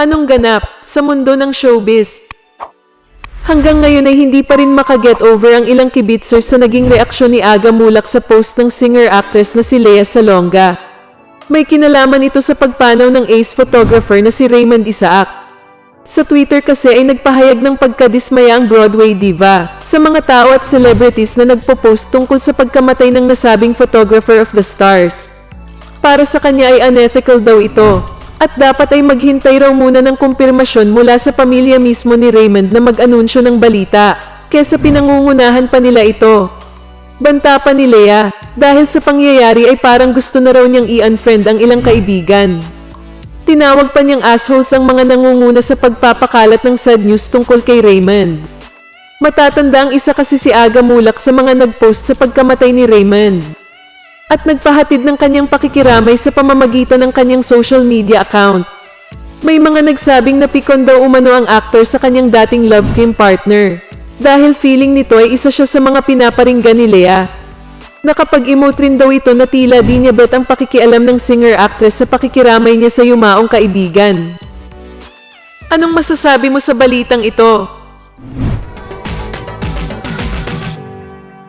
Anong ganap sa mundo ng showbiz? Hanggang ngayon ay hindi pa rin makaget over ang ilang kibitzers sa naging reaksyon ni Aga Mulak sa post ng singer-actress na si Lea Salonga. May kinalaman ito sa pagpanaw ng ace photographer na si Raymond Isaac. Sa Twitter kasi ay nagpahayag ng pagkadismaya ang Broadway diva sa mga tao at celebrities na nagpo-post tungkol sa pagkamatay ng nasabing photographer of the stars. Para sa kanya ay unethical daw ito at dapat ay maghintay raw muna ng kumpirmasyon mula sa pamilya mismo ni Raymond na mag-anunsyo ng balita kesa pinangungunahan pa nila ito. Banta pa ni Lea dahil sa pangyayari ay parang gusto na raw niyang i-unfriend ang ilang kaibigan. Tinawag pa niyang assholes ang mga nangunguna sa pagpapakalat ng sad news tungkol kay Raymond. Matatanda ang isa kasi si Aga Mulak sa mga nagpost sa pagkamatay ni Raymond. At nagpahatid ng kanyang pakikiramay sa pamamagitan ng kanyang social media account. May mga nagsabing napikon daw umano ang actor sa kanyang dating love team partner. Dahil feeling nito ay isa siya sa mga pinaparinggan ni Lea. Nakapag-emote rin daw ito na tila di niya bet ang pakikialam ng singer-actress sa pakikiramay niya sa yumaong kaibigan. Anong masasabi mo sa balitang ito?